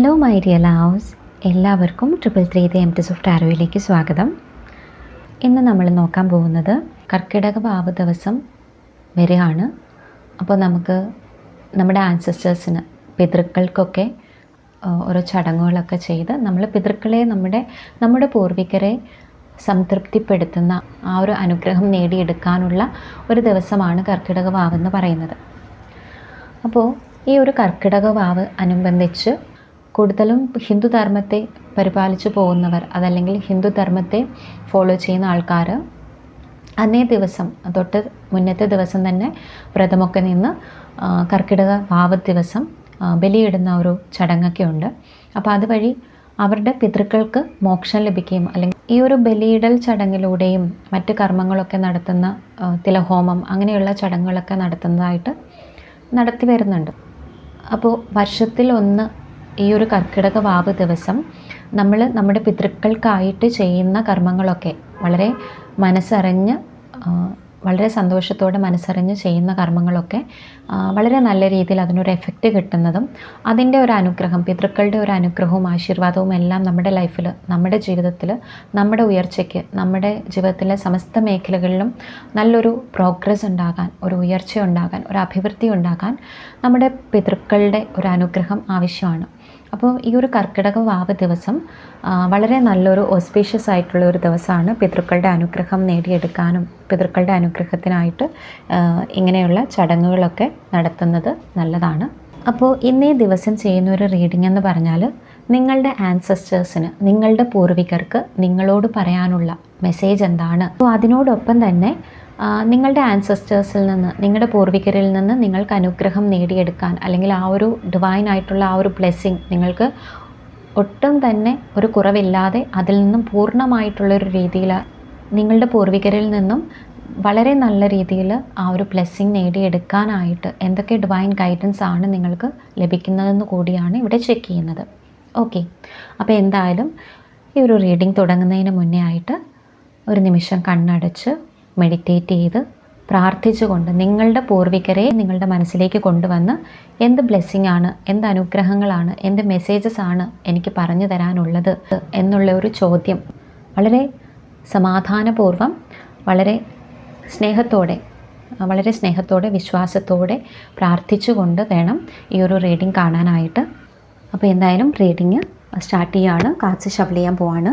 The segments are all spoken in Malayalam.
ഹലോ മൈ ഡിയർ ലവ്സ് എല്ലാവർക്കും triple three the M T soft ആരോയിലേക്ക് സ്വാഗതം. ഇന്ന് നമ്മൾ നോക്കാൻ പോകുന്നത് കർക്കിടക ഭാവ ദിവസം വരികയാണ് അപ്പോൾ നമുക്ക് നമ്മുടെ ആൻസസ്റ്റേഴ്സിന് പിതൃക്കൾക്കൊക്കെ ഓരോ ചടങ്ങുകളൊക്കെ ചെയ്ത് നമ്മൾ പിതൃക്കളെ നമ്മുടെ നമ്മുടെ പൂർവികരെ സംതൃപ്തിപ്പെടുത്തുന്ന ആ ഒരു അനുഗ്രഹം നേടിയെടുക്കാനുള്ള ഒരു ദിവസമാണ് കർക്കിടക വാവ് എന്ന് പറയുന്നത്. അപ്പോൾ ഈ ഒരു കർക്കിടക വാവ് അനുബന്ധിച്ച് കൂടുതലും ഹിന്ദു ധർമ്മത്തെ പരിപാലിച്ചു പോകുന്നവർ അതല്ലെങ്കിൽ ഹിന്ദു ധർമ്മത്തെ ഫോളോ ചെയ്യുന്ന ആൾക്കാർ അന്നേ ദിവസം തൊട്ട് മുന്നത്തെ ദിവസം തന്നെ വ്രതമൊക്കെ നിന്ന് കർക്കിടക വാവ് ദിവസം ബലിയിടുന്ന ഒരു ചടങ്ങൊക്കെ ഉണ്ട്. അപ്പോൾ അതുവഴി അവരുടെ പിതൃക്കൾക്ക് മോക്ഷം ലഭിക്കുകയും അല്ലെങ്കിൽ ഈ ഒരു ബലിയിടൽ ചടങ്ങിലൂടെയും മറ്റ് കർമ്മങ്ങളൊക്കെ നടത്തുന്ന തിലഹോമം അങ്ങനെയുള്ള ചടങ്ങുകളൊക്കെ നടത്തുന്നതായിട്ട് നടത്തി വരുന്നുണ്ട്. അപ്പോൾ വർഷത്തിൽ ഒന്ന് ഈ ഒരു കർക്കിടക വാവ് ദിവസം നമ്മൾ നമ്മുടെ പിതൃക്കൾക്കായിട്ട് ചെയ്യുന്ന കർമ്മങ്ങളൊക്കെ വളരെ മനസ്സറിഞ്ഞ് വളരെ സന്തോഷത്തോടെ മനസ്സറിഞ്ഞ് ചെയ്യുന്ന കർമ്മങ്ങളൊക്കെ വളരെ നല്ല രീതിയിൽ അതിനൊരു എഫക്റ്റ് കിട്ടുന്നതും അതിന്റെ ഒരു അനുഗ്രഹം പിതൃക്കളുടെ ഒരു അനുഗ്രഹവും ആശീർവാദവും എല്ലാം നമ്മുടെ ലൈഫിൽ നമ്മുടെ ജീവിതത്തിൽ നമ്മുടെ ഉയർച്ചയ്ക്ക് നമ്മുടെ ജീവിതത്തിലെ സമസ്ത മേഖലകളിലും നല്ലൊരു പ്രോഗ്രസ് ഉണ്ടാകാൻ ഒരു ഉയർച്ച ഉണ്ടാകാൻ ഒരു അഭിവൃദ്ധി ഉണ്ടാകാൻ നമ്മുടെ പിതൃക്കളുടെ ഒരു അനുഗ്രഹം ആവശ്യമാണ്. അപ്പോൾ ഈ ഒരു കർക്കിടക വാവ് ദിവസം വളരെ നല്ലൊരു ഓസ്പീഷ്യസ് ആയിട്ടുള്ള ഒരു ദിവസമാണ് പിതൃക്കളുടെ അനുഗ്രഹം നേടിയെടുക്കാനും പിതൃക്കളുടെ അനുഗ്രഹത്തിനായിട്ട് ഇങ്ങനെയുള്ള ചടങ്ങുകളൊക്കെ നടത്തുന്നത് നല്ലതാണ്. അപ്പോൾ ഇന്നേ ദിവസം ചെയ്യുന്ന ഒരു റീഡിംഗ് എന്ന് പറഞ്ഞാൽ നിങ്ങളുടെ ആൻസസ്റ്റേഴ്സിന് നിങ്ങളുടെ പൂർവികർക്ക് നിങ്ങളോട് പറയാനുള്ള മെസ്സേജ് എന്താണ്? അപ്പോൾ അതിനോടൊപ്പം തന്നെ നിങ്ങളുടെ ആൻസസ്റ്റേഴ്സിൽ നിന്ന് നിങ്ങളുടെ പൂർവികരിൽ നിന്ന് നിങ്ങൾക്ക് അനുഗ്രഹം നേടിയെടുക്കാൻ അല്ലെങ്കിൽ ആ ഒരു ഡിവൈൻ ആയിട്ടുള്ള ആ ഒരു ബ്ലെസ്സിങ് നിങ്ങൾക്ക് ഒട്ടും തന്നെ ഒരു കുറവില്ലാതെ അതിൽ നിന്നും പൂർണമായിട്ടുള്ളൊരു രീതിയിൽ നിങ്ങളുടെ പൂർവികരിൽ നിന്നും വളരെ നല്ല രീതിയിൽ ആ ഒരു ബ്ലെസ്സിങ് നേടിയെടുക്കാനായിട്ട് എന്തൊക്കെ ഡിവൈൻ ഗൈഡൻസ് ആണ് നിങ്ങൾക്ക് ലഭിക്കുന്നതെന്ന് കൂടിയാണ് ഇവിടെ ചെക്ക് ചെയ്യുന്നത്. ഓക്കെ അപ്പോൾ എന്തായാലും ഈ ഒരു റീഡിംഗ് തുടങ്ങുന്നതിന് മുന്നേ ആയിട്ട് ഒരു നിമിഷം കണ്ണടച്ച് മെഡിറ്റേറ്റ് ചെയ്ത് പ്രാർത്ഥിച്ചുകൊണ്ട് നിങ്ങളുടെ പൂർവികരെ നിങ്ങളുടെ മനസ്സിലേക്ക് കൊണ്ടുവന്ന് എന്ത് ബ്ലെസ്സിങ് ആണ് എന്ത് അനുഗ്രഹങ്ങളാണ് എന്ത് മെസ്സേജസ് ആണ് എനിക്ക് പറഞ്ഞു തരാനുള്ളത് എന്നുള്ള ഒരു ചോദ്യം വളരെ സമാധാനപൂർവം വളരെ സ്നേഹത്തോടെ വളരെ സ്നേഹത്തോടെ വിശ്വാസത്തോടെ പ്രാർത്ഥിച്ചുകൊണ്ട് വേണം ഈ ഒരു റീഡിംഗ് കാണാനായിട്ട്. അപ്പോൾ എന്തായാലും റീഡിങ് സ്റ്റാർട്ട് ചെയ്യാണ്. കാച്ച് ഷഫിൾ ചെയ്യാൻ പോവാണ്.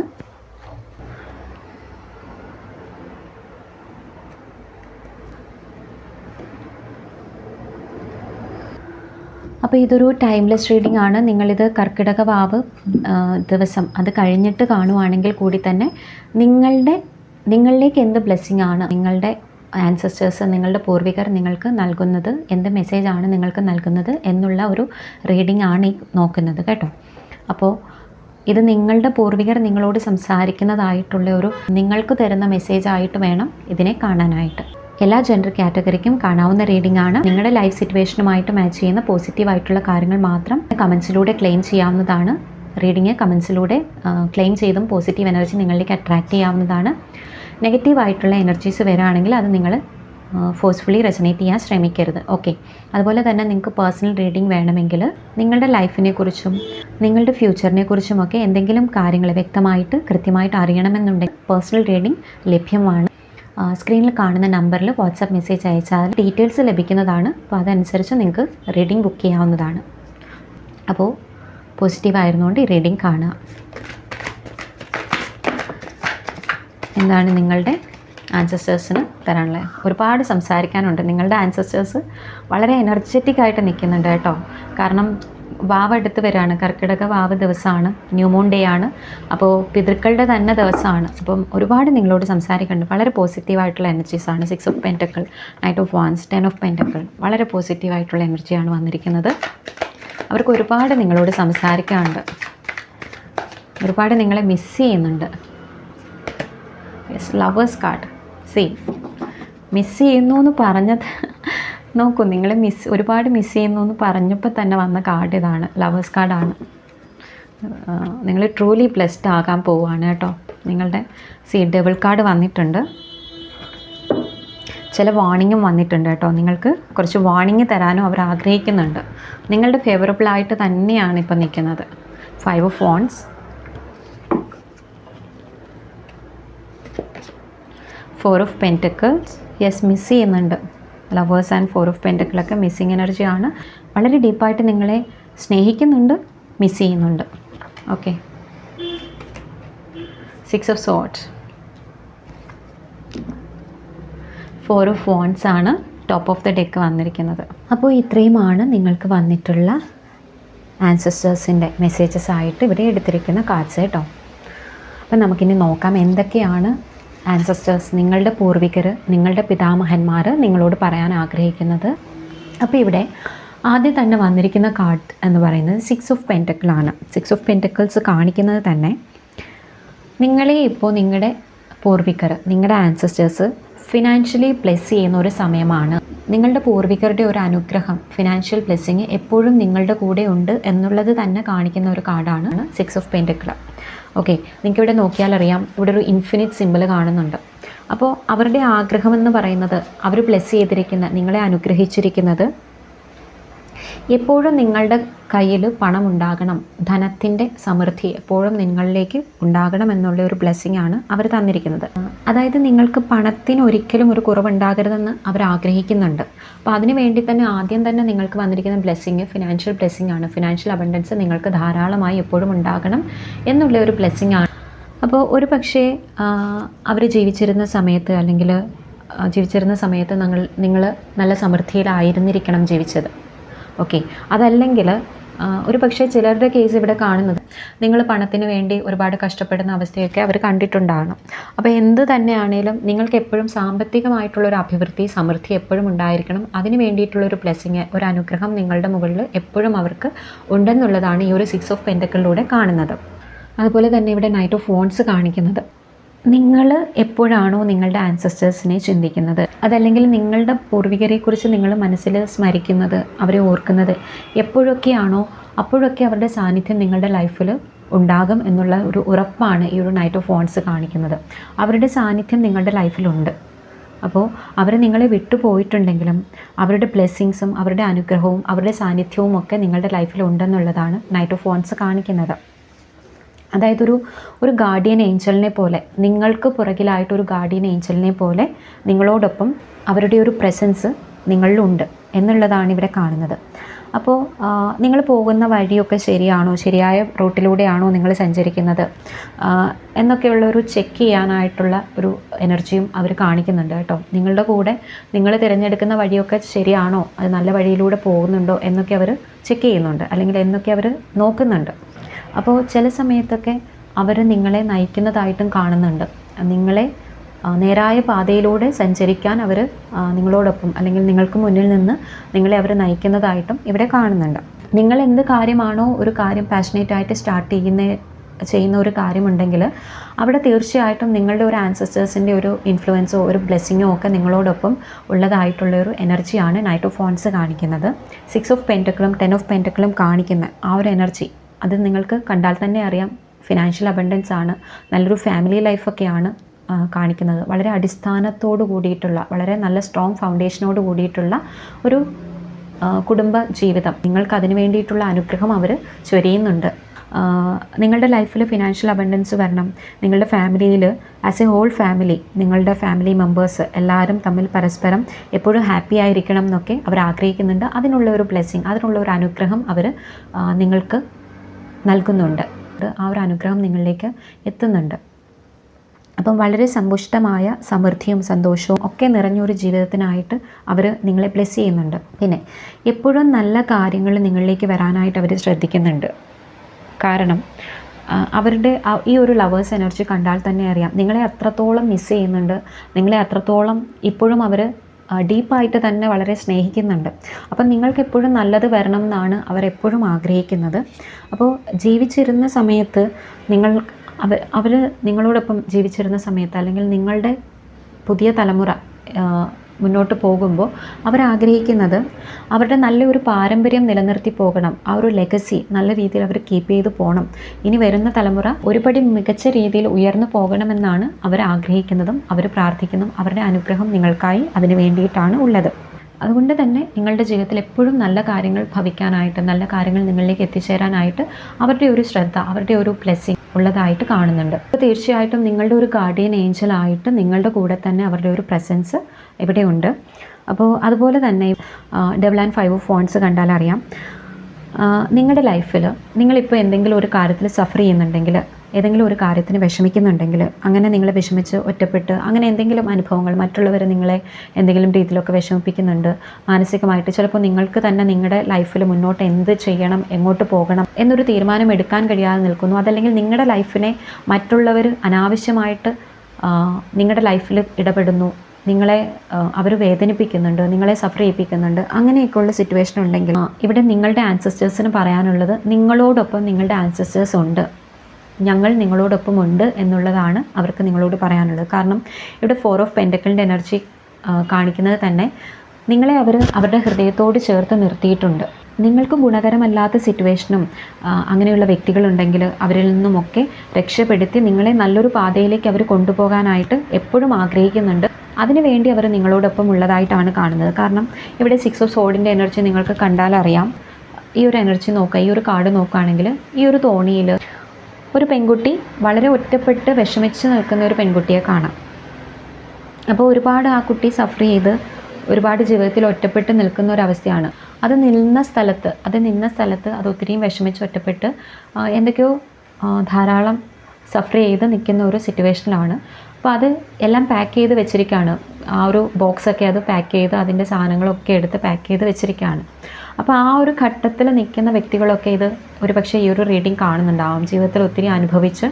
അപ്പോൾ ഇതൊരു ടൈംലെസ് റീഡിംഗ് ആണ്. നിങ്ങളിത് കർക്കിടക വാവ് ദിവസം അത് കഴിഞ്ഞിട്ട് കാണുവാണെങ്കിൽ കൂടി തന്നെ നിങ്ങളുടെ നിങ്ങളിലേക്ക് എന്ത് ബ്ലെസ്സിങ് ആണ്? നിങ്ങളുടെ ആൻസസ്റ്റേഴ്സ് നിങ്ങളുടെ പൂർവികർ നിങ്ങൾക്ക് നൽകുന്നത് എന്ത് മെസ്സേജ് ആണ് നിങ്ങൾക്ക് നൽകുന്നത് എന്നുള്ള ഒരു റീഡിംഗ് ആണ് ഈ നോക്കുന്നത് കേട്ടോ. അപ്പോൾ ഇത് നിങ്ങളുടെ പൂർവികർ നിങ്ങളോട് സംസാരിക്കുന്നതായിട്ടുള്ള ഒരു നിങ്ങൾക്ക് തരുന്ന മെസ്സേജ് ആയിട്ട് വേണം ഇതിനെ കാണാനായിട്ട്. എല്ലാ ജെൻഡർ കാറ്റഗറിക്കും കാണാവുന്ന റീഡിംഗ് ആണ്. നിങ്ങളുടെ ലൈഫ് സിറ്റുവേഷനുമായിട്ട് മാച്ച് ചെയ്യുന്ന പോസിറ്റീവ് ആയിട്ടുള്ള കാര്യങ്ങൾ മാത്രം കമൻസിലൂടെ ക്ലെയിം ചെയ്യാവുന്നതാണ്. റീഡിങ് കമൻസിലൂടെ ക്ലെയിം ചെയ്തും പോസിറ്റീവ് എനർജി നിങ്ങളിലേക്ക് അട്രാക്റ്റ് ചെയ്യാവുന്നതാണ്. നെഗറ്റീവ് ആയിട്ടുള്ള എനർജീസ് വരികയാണെങ്കിൽ അത് നിങ്ങൾ ഫോഴ്സ്ഫുള്ളി റെസനേറ്റ് ചെയ്യാൻ ശ്രമിക്കരുത്. ഓക്കെ അതുപോലെ തന്നെ നിങ്ങൾക്ക് പേഴ്സണൽ റീഡിംഗ് വേണമെങ്കിൽ നിങ്ങളുടെ ലൈഫിനെ കുറിച്ചും നിങ്ങളുടെ ഫ്യൂച്ചറിനെ കുറിച്ചുമൊക്കെ എന്തെങ്കിലും കാര്യങ്ങൾ വ്യക്തമായിട്ട് കൃത്യമായിട്ട് അറിയണമെന്നുണ്ടെങ്കിൽ പേഴ്സണൽ റീഡിംഗ് ലഭ്യമാണ്. സ്ക്രീനിൽ കാണുന്ന നമ്പറിൽ വാട്സാപ്പ് മെസ്സേജ് അയച്ചാൽ ഡീറ്റെയിൽസ് ലഭിക്കുന്നതാണ്. അപ്പോൾ അതനുസരിച്ച് നിങ്ങൾക്ക് റീഡിംഗ് ബുക്ക് ചെയ്യാവുന്നതാണ്. അപ്പോൾ പോസിറ്റീവ് ആയിരുന്നുകൊണ്ട് ഈ റീഡിംഗ് കാണുക. എന്താണ് നിങ്ങളുടെ ആൻസസ്റ്റേഴ്സിന് തരാനുള്ളത് ഒരുപാട് സംസാരിക്കാനുണ്ട്. നിങ്ങളുടെ ആൻസസ്റ്റേഴ്സ് വളരെ എനർജറ്റിക് ആയിട്ട് നിൽക്കുന്നുണ്ട് കേട്ടോ. കാരണം വാവ് അടുത്ത് വരികയാണ് കർക്കിടക വാവ് ദിവസമാണ്. ന്യൂമൂൺ ഡേ ആണ്. അപ്പോൾ പിതൃക്കളുടെ തന്നെ ദിവസമാണ്. അപ്പം ഒരുപാട് നിങ്ങളോട് സംസാരിക്കുന്നുണ്ട്. വളരെ പോസിറ്റീവ് ആയിട്ടുള്ള എനർജീസ് ആണ്. Six of pentacle knight of wands ten of pentacle വളരെ പോസിറ്റീവ് ആയിട്ടുള്ള എനർജിയാണ് വന്നിരിക്കുന്നത്. അവർക്ക് ഒരുപാട് നിങ്ങളോട് സംസാരിക്കാനുണ്ട്. ഒരുപാട് നിങ്ങളെ മിസ് ചെയ്യുന്നുണ്ട്. ലവേഴ്സ് കാർഡ് സി മിസ് ചെയ്യുന്നു എന്ന് പറഞ്ഞത് നോക്കൂ നിങ്ങൾ മിസ് ഒരുപാട് മിസ് ചെയ്യുന്നു എന്ന് പറഞ്ഞപ്പോൾ തന്നെ വന്ന കാർഡ് ഇതാണ് ലവേഴ്സ് കാർഡാണ് നിങ്ങൾ ട്രൂലി ബ്ലെസ്ഡ് ആകാൻ പോവുകയാണ് കേട്ടോ. നിങ്ങളുടെ സി ഡബിൾ കാർഡ് വന്നിട്ടുണ്ട്. ചില വാണിങ്ങും വന്നിട്ടുണ്ട് കേട്ടോ. നിങ്ങൾക്ക് കുറച്ച് വാണിങ് തരാനും അവർ ആഗ്രഹിക്കുന്നുണ്ട്. നിങ്ങളുടെ ഫേവറബിൾ ആയിട്ട് തന്നെയാണ് ഇപ്പം നിൽക്കുന്നത്. Five of phones four of pentacles yes miss ചെയ്യുന്നുണ്ട്. ലവേഴ്സ് ആൻഡ് ഫോർ ഓഫ് പെന്റക്കിളൊക്കെ മിസ്സിങ് ആണ്. വളരെ ഡീപ്പായിട്ട് നിങ്ങളെ സ്നേഹിക്കുന്നുണ്ട് മിസ് ചെയ്യുന്നുണ്ട്. Okay six of swords four of wands ആണ് ടോപ്പ് ഓഫ് ദ ഡെക്ക് വന്നിരിക്കുന്നത്. അപ്പോൾ ഇത്രയുമാണ് നിങ്ങൾക്ക് വന്നിട്ടുള്ള ആൻസസ്റ്റേഴ്സിന്റെ മെസ്സേജസ് ആയിട്ട് ഇവിടെ എടുത്തിരിക്കുന്ന കാർഡ്സ് കേട്ടോ. അപ്പം നമുക്കിനി നോക്കാം എന്തൊക്കെയാണ് ആൻസസ്റ്റേഴ്സ് നിങ്ങളുടെ പൂർവികർ നിങ്ങളുടെ പിതാമഹന്മാർ നിങ്ങളോട് പറയാൻ ആഗ്രഹിക്കുന്നത്. അപ്പോൾ ഇവിടെ ആദ്യം തന്നെ വന്നിരിക്കുന്ന കാർഡ് എന്ന് പറയുന്നത് സിക്സ് ഓഫ് പെന്റക്കിളാണ് സിക്സ് ഓഫ് പെന്റക്കിൾസ് കാണിക്കുന്നത് തന്നെ നിങ്ങളെ ഇപ്പോൾ നിങ്ങളുടെ പൂർവികർ നിങ്ങളുടെ ആൻസസ്റ്റേഴ്സ് ഫിനാൻഷ്യലി ബ്ലെസ് ചെയ്യുന്ന ഒരു സമയമാണ്. നിങ്ങളുടെ പൂർവികരുടെ ഒരു അനുഗ്രഹം ഫിനാൻഷ്യൽ ബ്ലെസ്സിങ് എപ്പോഴും നിങ്ങളുടെ കൂടെ ഉണ്ട് എന്നുള്ളത് തന്നെ കാണിക്കുന്ന ഒരു കാർഡാണ് സിക്സ് ഓഫ് പെന്റക്കിൾ ഓക്കെ നിങ്ങൾക്ക് ഇവിടെ നോക്കിയാൽ അറിയാം ഇവിടെ ഒരു ഇൻഫിനിറ്റ് സിമ്പിൾ കാണുന്നുണ്ട്. അപ്പോൾ അവരുടെ ആഗ്രഹം എന്ന് പറയുന്നത് അവർ ബ്ലെസ് ചെയ്തിരിക്കുന്ന നിങ്ങളെ അനുഗ്രഹിച്ചിരിക്കുന്നത് എപ്പോഴും നിങ്ങളുടെ കയ്യിൽ പണം ഉണ്ടാകണം ധനത്തിന്റെ സമൃദ്ധി എപ്പോഴും നിങ്ങളിലേക്ക് ഉണ്ടാകണം എന്നുള്ള ഒരു ബ്ലെസ്സിങ് ആണ് അവർ തന്നിരിക്കുന്നത്. അതായത് നിങ്ങൾക്ക് പണത്തിന് ഒരിക്കലും ഒരു കുറവുണ്ടാകരുതെന്ന് അവർ ആഗ്രഹിക്കുന്നുണ്ട്. അപ്പോൾ അതിന് വേണ്ടി തന്നെ ആദ്യം തന്നെ നിങ്ങൾക്ക് വന്നിരിക്കുന്ന ബ്ലെസ്സിങ് ഫിനാൻഷ്യൽ ബ്ലെസ്സിങ് ആണ്. ഫിനാൻഷ്യൽ അബണ്ടൻസ് നിങ്ങൾക്ക് ധാരാളമായി എപ്പോഴും ഉണ്ടാകണം എന്നുള്ള ഒരു ബ്ലെസ്സിങ് ആണ്. അപ്പോൾ ഒരു പക്ഷേ അവർ ജീവിച്ചിരുന്ന സമയത്ത് അല്ലെങ്കിൽ ജീവിച്ചിരുന്ന സമയത്ത് നിങ്ങൾ നിങ്ങൾ നല്ല സമൃദ്ധിയിലായിരുന്നിരിക്കണം ജീവിച്ചത്. ഓക്കെ അതല്ലെങ്കിൽ ഒരു പക്ഷേ ചിലരുടെ കേസ് ഇവിടെ കാണുന്നത് നിങ്ങൾ പണത്തിന് വേണ്ടി ഒരുപാട് കഷ്ടപ്പെടുന്ന അവസ്ഥയൊക്കെ അവർ കണ്ടിട്ടുണ്ടാകണം. അപ്പോൾ എന്ത് തന്നെയാണേലും നിങ്ങൾക്ക് എപ്പോഴും സാമ്പത്തികമായിട്ടുള്ള ഒരു അഭിവൃദ്ധി സമൃദ്ധി എപ്പോഴും ഉണ്ടായിരിക്കണം. അതിന് വേണ്ടിയിട്ടുള്ള ഒരു ബ്ലെസ്സിങ് ഒരു അനുഗ്രഹം നിങ്ങളുടെ മുകളിൽ എപ്പോഴും അവർക്ക് ഉണ്ടെന്നുള്ളതാണ് ഈ ഒരു സിക്സ് ഓഫ് പെൻഡക്കളിലൂടെ കാണുന്നത്. അതുപോലെ തന്നെ ഇവിടെ നൈറ്റ് ഓഫ് ഫോൺസ് കാണിക്കുന്നത്. നിങ്ങൾ എപ്പോഴാണോ നിങ്ങളുടെ ആൻസസ്റ്റേഴ്സിനെ ചിന്തിക്കുന്നത്? അതല്ലെങ്കിൽ നിങ്ങളുടെ പൂർവികരെക്കുറിച്ച് നിങ്ങൾ മനസ്സിൽ സ്മരിക്കുന്നത് അവരെ ഓർക്കുന്നത് എപ്പോഴൊക്കെയാണോ അപ്പോഴൊക്കെ അവരുടെ സാന്നിധ്യം നിങ്ങളുടെ ലൈഫിൽ ഉണ്ടാകും എന്നുള്ള ഒരു ഉറപ്പാണ് ഈ ഒരു നൈറ്റ് ഓഫ് ഫോൺസ് കാണിക്കുന്നത്. അവരുടെ സാന്നിധ്യം നിങ്ങളുടെ ലൈഫിലുണ്ട് അപ്പോൾ അവർ നിങ്ങളെ വിട്ടുപോയിട്ടുണ്ടെങ്കിലും അവരുടെ ബ്ലെസ്സിങ്സും അവരുടെ അനുഗ്രഹവും അവരുടെ സാന്നിധ്യവും ഒക്കെ നിങ്ങളുടെ ലൈഫിൽ ഉണ്ടെന്നുള്ളതാണ് നൈറ്റ് ഓഫ് ഫോൺസ് കാണിക്കുന്നത്. അതായത് ഒരു ഒരു ഗാർഡിയൻ ഏഞ്ചലിനെ പോലെ നിങ്ങൾക്ക് പുറകിലായിട്ട് ഒരു ഗാർഡിയൻ ഏഞ്ചലിനെ പോലെ നിങ്ങളോടൊപ്പം അവരുടെ ഒരു പ്രസൻസ് നിങ്ങളിലുണ്ട് എന്നുള്ളതാണ് ഇവിടെ കാണുന്നത്. അപ്പോൾ നിങ്ങൾ പോകുന്ന വഴിയൊക്കെ ശരിയാണോ ശരിയായ റൂട്ടിലൂടെയാണോ നിങ്ങൾ സഞ്ചരിക്കുന്നത്? എന്നൊക്കെയുള്ള ഒരു ചെക്ക് ചെയ്യാനായിട്ടുള്ള ഒരു എനർജിയും അവർ കാണിക്കുന്നുണ്ട് കേട്ടോ. നിങ്ങളുടെ കൂടെ നിങ്ങൾ തിരഞ്ഞെടുക്കുന്ന വഴിയൊക്കെ ശരിയാണോ അത് നല്ല വഴിയിലൂടെ പോകുന്നുണ്ടോ എന്നൊക്കെ അവർ ചെക്ക് ചെയ്യുന്നുണ്ട് അല്ലെങ്കിൽ എന്നൊക്കെ അവർ നോക്കുന്നുണ്ട്. അപ്പോൾ ചില സമയത്തൊക്കെ അവർ നിങ്ങളെ നയിക്കുന്നതായിട്ടും കാണുന്നുണ്ട്. നിങ്ങളെ നേരായ പാതയിലൂടെ സഞ്ചരിക്കാൻ അവർ നിങ്ങളോടൊപ്പം അല്ലെങ്കിൽ നിങ്ങൾക്ക് മുന്നിൽ നിന്ന് നിങ്ങളെ അവർ നയിക്കുന്നതായിട്ടും ഇവിടെ കാണുന്നുണ്ട്. നിങ്ങൾ എന്ത് കാര്യമാണോ ഒരു കാര്യം പാഷനേറ്റ് ആയിട്ട് സ്റ്റാർട്ട് ചെയ്യുന്ന ചെയ്യുന്ന ഒരു കാര്യമുണ്ടെങ്കിൽ അവിടെ തീർച്ചയായിട്ടും നിങ്ങളുടെ ഒരു ആൻസസ്റ്റേഴ്സിന്റെ ഒരു ഇൻഫ്ലുവൻസോ ഒരു ബ്ലെസ്സിങ്ങോ ഒക്കെ നിങ്ങളോടൊപ്പം ഉള്ളതായിട്ടുള്ള ഒരു എനർജിയാണ് നൈറ്റ് ഓഫ് ഫോൺസ് കാണിക്കുന്നത്. സിക്സ് ഓഫ് പെന്റക്കിളും ടെൻ ഓഫ് പെന്റക്കിളും കാണിക്കുന്ന ആ ഒരു എനർജി അത് നിങ്ങൾക്ക് കണ്ടാൽ തന്നെ അറിയാം. ഫിനാൻഷ്യൽ അബണ്ടൻസ് ആണ്. നല്ലൊരു ഫാമിലി ലൈഫൊക്കെയാണ് കാണിക്കുന്നത്. വളരെ അടിസ്ഥാനത്തോട് കൂടിയിട്ടുള്ള വളരെ നല്ല സ്ട്രോങ് ഫൗണ്ടേഷനോട് കൂടിയിട്ടുള്ള ഒരു കുടുംബ ജീവിതം. നിങ്ങൾക്ക് അതിന് വേണ്ടിയിട്ടുള്ള അനുഗ്രഹം അവർ ചൊരിയുന്നുണ്ട്. നിങ്ങളുടെ ലൈഫിൽ ഫിനാൻഷ്യൽ അബണ്ടൻസ് വരണം. നിങ്ങളുടെ ഫാമിലിയിൽ ആസ് എ ഹോൾ ഫാമിലി നിങ്ങളുടെ ഫാമിലി മെമ്പേഴ്സ് എല്ലാവരും തമ്മിൽ പരസ്പരം എപ്പോഴും ഹാപ്പി ആയിരിക്കണം എന്നൊക്കെ അവർ ആഗ്രഹിക്കുന്നുണ്ട്. അതിനുള്ള ഒരു ബ്ലെസ്സിങ് അതിനുള്ള ഒരു അനുഗ്രഹം അവർ നിങ്ങൾക്ക് നൽകുന്നുണ്ട്. ആ ഒരു അനുഗ്രഹം നിങ്ങളിലേക്ക് എത്തുന്നുണ്ട്. അപ്പം വളരെ സമ്പുഷ്ടമായ സമൃദ്ധിയും സന്തോഷവും ഒക്കെ നിറഞ്ഞൊരു ജീവിതത്തിനായിട്ട് അവർ നിങ്ങളെ ബ്ലെസ് ചെയ്യുന്നുണ്ട്. പിന്നെ എപ്പോഴും നല്ല കാര്യങ്ങൾ നിങ്ങളിലേക്ക് വരാനായിട്ട് അവർ ശ്രദ്ധിക്കുന്നുണ്ട്. കാരണം അവരുടെ ഈ ഒരു ലവേഴ്സ് എനർജി കണ്ടാൽ തന്നെ അറിയാം നിങ്ങളെ അത്രത്തോളം മിസ് ചെയ്യുന്നുണ്ട്. നിങ്ങളെ അത്രത്തോളം ഇപ്പോഴും അവർ ഡീപ്പായിട്ട് തന്നെ വളരെ സ്നേഹിക്കുന്നുണ്ട്. അപ്പം നിങ്ങൾക്ക് എപ്പോഴും നല്ലത് വരണം എന്നാണ് അവരെപ്പോഴും ആഗ്രഹിക്കുന്നത്. അപ്പോൾ ജീവിച്ചിരുന്ന സമയത്ത് നിങ്ങൾ അവർ അവർ നിങ്ങളോടൊപ്പം ജീവിച്ചിരുന്ന സമയത്ത് അല്ലെങ്കിൽ നിങ്ങളുടെ പുതിയ തലമുറ മുന്നോട്ട് പോകുമ്പോൾ അവരാഗ്രഹിക്കുന്നത് അവരുടെ നല്ലൊരു പാരമ്പര്യം നിലനിർത്തി പോകണം. ആ ഒരു ലെഗസി നല്ല രീതിയിൽ അവർ കീപ്പ് ചെയ്ത് പോകണം ഇനി വരുന്ന തലമുറ ഒരുപടി മികച്ച രീതിയിൽ ഉയർന്നു പോകണമെന്നാണ് അവർ ആഗ്രഹിക്കുന്നതും അവർ പ്രാർത്ഥിക്കുന്നതും അവരുടെ അനുഗ്രഹം നിങ്ങൾക്കായി അതിന് വേണ്ടിയിട്ടാണ് ഉള്ളത്. അതുകൊണ്ട് തന്നെ നിങ്ങളുടെ ജീവിതത്തിൽ എപ്പോഴും നല്ല കാര്യങ്ങൾ ഭവിക്കാനായിട്ട് നല്ല കാര്യങ്ങൾ നിങ്ങളിലേക്ക് എത്തിച്ചേരാനായിട്ട് അവരുടെ ഒരു ശ്രദ്ധ അവരുടെ ഒരു ബ്ലെസ്സിങ് ഉള്ളതായിട്ട് കാണുന്നുണ്ട്. അപ്പോൾ തീർച്ചയായിട്ടും നിങ്ങളുടെ ഒരു ഗാർഡിയൻ ഏഞ്ചൽ ആയിട്ട് നിങ്ങളുടെ കൂടെ തന്നെ അവരുടെ ഒരു പ്രസൻസ് ഇവിടെയുണ്ട്. അപ്പോൾ അതുപോലെ തന്നെ ഡബിൾ ആൻഡ് ഫൈവ് ഫോൺസ് കണ്ടാലറിയാം. നിങ്ങളുടെ ലൈഫിൽ നിങ്ങളിപ്പോൾ എന്തെങ്കിലും ഒരു കാര്യത്തിൽ സഫർ ചെയ്യുന്നുണ്ടെങ്കിൽ ഏതെങ്കിലും ഒരു കാര്യത്തിന് വിഷമിക്കുന്നുണ്ടെങ്കിൽ അങ്ങനെ നിങ്ങളെ വിഷമിച്ച് ഒറ്റപ്പെട്ട് അങ്ങനെ എന്തെങ്കിലും അനുഭവങ്ങൾ മറ്റുള്ളവർ നിങ്ങളെ എന്തെങ്കിലും രീതിയിലൊക്കെ വിഷമിപ്പിക്കുന്നുണ്ട്. മാനസികമായിട്ട് ചിലപ്പോൾ നിങ്ങൾക്ക് തന്നെ നിങ്ങളുടെ ലൈഫിൽ മുന്നോട്ട് എന്ത് ചെയ്യണം എങ്ങോട്ട് പോകണം എന്നൊരു തീരുമാനം എടുക്കാൻ കഴിയാതെ നിൽക്കുന്നു. അതല്ലെങ്കിൽ നിങ്ങളുടെ ലൈഫിനെ മറ്റുള്ളവർ അനാവശ്യമായിട്ട് നിങ്ങളുടെ ലൈഫിൽ ഇടപെടുന്നു. നിങ്ങളെ അവർ വേദനിപ്പിക്കുന്നുണ്ട് നിങ്ങളെ സഫർ ചെയ്യിപ്പിക്കുന്നുണ്ട്. അങ്ങനെയൊക്കെയുള്ള സിറ്റുവേഷൻ ഉണ്ടെങ്കിൽ ഇവിടെ നിങ്ങളുടെ ആൻസസ്റ്റേഴ്സിന് പറയാനുള്ളത് നിങ്ങളോടൊപ്പം നിങ്ങളുടെ ആൻസസ്റ്റേഴ്സ് ഉണ്ട്. ഞങ്ങൾ നിങ്ങളോടൊപ്പം ഉണ്ട് എന്നുള്ളതാണ് അവർക്ക് നിങ്ങളോട് പറയാനുള്ളത്. കാരണം ഇവിടെ ഫോർ ഓഫ് പെൻഡക്കളിന്റെ എനർജി കാണിക്കുന്നത് തന്നെ നിങ്ങളെ അവർ അവരുടെ ഹൃദയത്തോട് ചേർത്ത് നിർത്തിയിട്ടുണ്ട്. നിങ്ങൾക്ക് ഗുണകരമല്ലാത്ത സിറ്റുവേഷനും അങ്ങനെയുള്ള വ്യക്തികളുണ്ടെങ്കിൽ അവരിൽ നിന്നുമൊക്കെ രക്ഷപ്പെടുത്തി നിങ്ങളെ നല്ലൊരു പാതയിലേക്ക് അവർ കൊണ്ടുപോകാനായിട്ട് എപ്പോഴും ആഗ്രഹിക്കുന്നുണ്ട്. അതിനുവേണ്ടി അവർ നിങ്ങളോടൊപ്പം ഉള്ളതായിട്ടാണ് കാണുന്നത്. കാരണം ഇവിടെ സിക്സ് ഓഫ് സോഡിന്റെ എനർജി നിങ്ങൾക്ക് കണ്ടാലറിയാം ഈ ഒരു എനർജി നോക്കുക ഈ ഒരു കാർഡ് നോക്കുകയാണെങ്കിൽ ഈ ഒരു തോണിയിൽ ഒരു പെൺകുട്ടി വളരെ ഒറ്റപ്പെട്ട് വിഷമിച്ച് നിൽക്കുന്ന ഒരു പെൺകുട്ടിയെ കാണാം. അപ്പോൾ ഒരുപാട് ആ കുട്ടി സഫർ ചെയ്ത് ഒരുപാട് ജീവിതത്തിൽ ഒറ്റപ്പെട്ട് നിൽക്കുന്ന ഒരു അവസ്ഥയാണ്. അത് നിന്ന സ്ഥലത്ത് അത് നിന്ന സ്ഥലത്ത് അത് ഒത്തിരിയും വിഷമിച്ച് ഒറ്റപ്പെട്ട് എന്തൊക്കെയോ ധാരാളം സഫർ ചെയ്ത് നിൽക്കുന്ന ഒരു സിറ്റുവേഷനിലാണ്. അപ്പോൾ അത് എല്ലാം പാക്ക് ചെയ്ത് വെച്ചിരിക്കുകയാണ്. ആ ഒരു ബോക്സൊക്കെ അത് പാക്ക് ചെയ്ത് അതിന്റെ സാധനങ്ങളൊക്കെ എടുത്ത് പാക്ക് ചെയ്ത് വെച്ചിരിക്കുകയാണ്. അപ്പോൾ ആ ഒരു ഘട്ടത്തിൽ നിൽക്കുന്ന വ്യക്തികളൊക്കെ ഇത് ഒരു പക്ഷേ ഈ ഒരു റീഡിങ് കാണുന്നുണ്ടാവും ജീവിതത്തിൽ ഒത്തിരി അനുഭവിച്ച്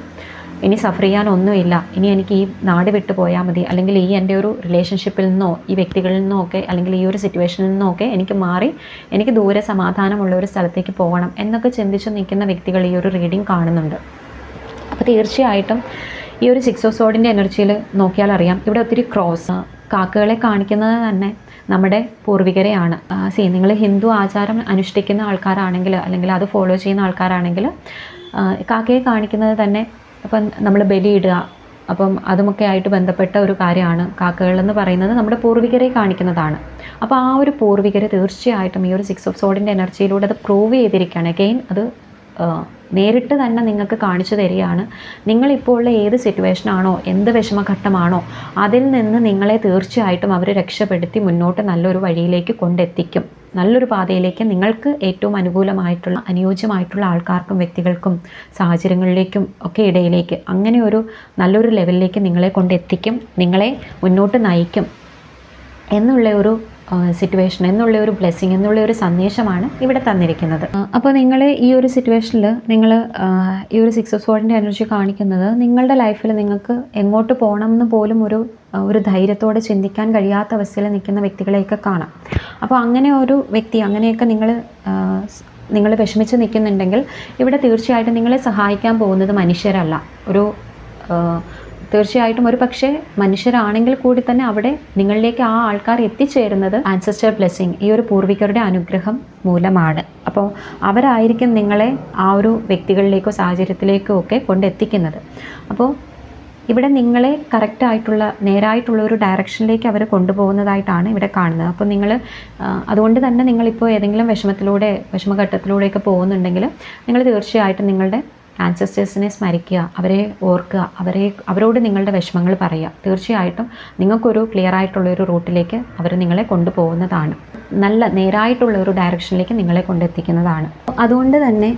ഇനി സഫർ ചെയ്യാനൊന്നുമില്ല ഇനി എനിക്ക് ഈ നാട് വിട്ടു പോയാൽ മതി. അല്ലെങ്കിൽ ഈ എന്റെ ഒരു റിലേഷൻഷിപ്പിൽ നിന്നോ ഈ വ്യക്തികളിൽ നിന്നോ ഒക്കെ അല്ലെങ്കിൽ ഈ ഒരു സിറ്റുവേഷനിൽ നിന്നോ ഒക്കെ എനിക്ക് മാറി എനിക്ക് ദൂരെ സമാധാനമുള്ള ഒരു സ്ഥലത്തേക്ക് പോകണം എന്നൊക്കെ ചിന്തിച്ച് നിൽക്കുന്ന വ്യക്തികൾ ഈ ഒരു റീഡിങ് കാണുന്നുണ്ട്. അപ്പോൾ തീർച്ചയായിട്ടും ഈ ഒരു സിക്സ് ഓഫ് സോഡിന്റെ എനർജിയിൽ നോക്കിയാൽ അറിയാം. ഇവിടെ ഒത്തിരി ക്രോസ് കാക്കകളെ കാണിക്കുന്നത് തന്നെ നമ്മുടെ പൂർവികരെയാണ്. സി നിങ്ങൾ ഹിന്ദു ആചാരം അനുഷ്ഠിക്കുന്ന ആൾക്കാരാണെങ്കിൽ അല്ലെങ്കിൽ അത് ഫോളോ ചെയ്യുന്ന ആൾക്കാരാണെങ്കിൽ കാക്കയെ കാണിക്കുന്നത് തന്നെ അപ്പം നമ്മൾ ബലിയിടുക അപ്പം അതുമൊക്കെ ആയിട്ട് ബന്ധപ്പെട്ട ഒരു കാര്യമാണ്. കാക്കകൾ എന്ന് പറയുന്നത് നമ്മുടെ പൂർവികരെ കാണിക്കുന്നതാണ്. അപ്പോൾ ആ ഒരു പൂർവികരെ തീർച്ചയായിട്ടും ഈ ഒരു സിക്സ് ഓഫ് സോഡിന്റെ എനർജിയിലൂടെ അത് പ്രൂവ് ചെയ്തിരിക്കുകയാണ്. അഗെയിൻ അത് നേരിട്ട് തന്നെ നിങ്ങൾക്ക് കാണിച്ചു തരികയാണ്. നിങ്ങളിപ്പോൾ ഉള്ള ഏത് സിറ്റുവേഷനാണോ എന്ത് വിഷമഘട്ടമാണോ അതിൽ നിന്ന് നിങ്ങളെ തീർച്ചയായിട്ടും അവർ രക്ഷപ്പെടുത്തി മുന്നോട്ട് നല്ലൊരു വഴിയിലേക്ക് കൊണ്ടെത്തിക്കും. നല്ലൊരു പാതയിലേക്ക് നിങ്ങൾക്ക് ഏറ്റവും അനുകൂലമായിട്ടുള്ള അനുയോജ്യമായിട്ടുള്ള ആൾക്കാർക്കും വ്യക്തികൾക്കും സാഹചര്യങ്ങളിലേക്കും ഒക്കെ ഇടയിലേക്ക് അങ്ങനെ ഒരു നല്ലൊരു ലെവലിലേക്ക് നിങ്ങളെ കൊണ്ടെത്തിക്കും. നിങ്ങളെ മുന്നോട്ട് നയിക്കും. എന്നുള്ള ഒരു സിറ്റുവേഷൻ എന്നുള്ള ഒരു ബ്ലെസ്സിങ് എന്നുള്ള ഒരു സന്ദേശമാണ് ഇവിടെ തന്നിരിക്കുന്നത്. അപ്പോൾ നിങ്ങൾ ഈ ഒരു സിറ്റുവേഷനിൽ നിങ്ങൾ ഈ ഒരു സിക്സ് ഓഫ് സോഡിന്റെ എനർജി കാണിക്കുന്നത് നിങ്ങളുടെ ലൈഫിൽ നിങ്ങൾക്ക് എങ്ങോട്ട് പോകണം എന്ന് പോലും ഒരു ഒരു ധൈര്യത്തോടെ ചിന്തിക്കാൻ കഴിയാത്ത അവസ്ഥയിൽ നിൽക്കുന്ന വ്യക്തികളെയൊക്കെ കാണാം. അപ്പോൾ അങ്ങനെ ഒരു വ്യക്തി അങ്ങനെയൊക്കെ നിങ്ങൾ നിങ്ങൾ വിഷമിച്ച് നിൽക്കുന്നുണ്ടെങ്കിൽ ഇവിടെ തീർച്ചയായിട്ടും നിങ്ങളെ സഹായിക്കാൻ പോകുന്നത് മനുഷ്യരല്ല. ഒരു തീർച്ചയായിട്ടും ഒരു പക്ഷേ മനുഷ്യരാണെങ്കിൽ കൂടി തന്നെ അവിടെ നിങ്ങളിലേക്ക് ആ ആൾക്കാർ എത്തിച്ചേരുന്നത് ആൻസസ്റ്റർ ബ്ലെസ്സിങ് ഈ ഒരു പൂർവികരുടെ അനുഗ്രഹം മൂലമാണ്. അപ്പോൾ അവരായിരിക്കും നിങ്ങളെ ആ ഒരു വ്യക്തികളിലേക്കോ സാഹചര്യത്തിലേക്കോ ഒക്കെ കൊണ്ടെത്തിക്കുന്നത്. അപ്പോൾ ഇവിടെ നിങ്ങളെ കറക്റ്റായിട്ടുള്ള നേരായിട്ടുള്ള ഒരു ഡയറക്ഷനിലേക്ക് അവർ കൊണ്ടുപോകുന്നതായിട്ടാണ് ഇവിടെ കാണുന്നത്. അപ്പോൾ നിങ്ങൾ അതുകൊണ്ട് തന്നെ നിങ്ങളിപ്പോൾ ഏതെങ്കിലും വിഷമത്തിലൂടെ വിഷമഘട്ടത്തിലൂടെയൊക്കെ പോകുന്നുണ്ടെങ്കിൽ നിങ്ങൾ തീർച്ചയായിട്ടും നിങ്ങളുടെ ആൻസസ്റ്റേഴ്സിനെ സ്മരിക്കുക അവരെ ഓർക്കുക അവരെ അവരോട് നിങ്ങളുടെ വിഷമങ്ങൾ പറയുക. തീർച്ചയായിട്ടും നിങ്ങൾക്കൊരു ക്ലിയർ ആയിട്ടുള്ള ഒരു റൂട്ടിലേക്ക് അവർ നിങ്ങളെ കൊണ്ടുപോകുന്നതാണ്. നല്ല നേരായിട്ടുള്ള ഒരു ഡയറക്ഷനിലേക്ക് നിങ്ങളെ കൊണ്ടെത്തിക്കുന്നതാണ്. അതുകൊണ്ട് തന്നെ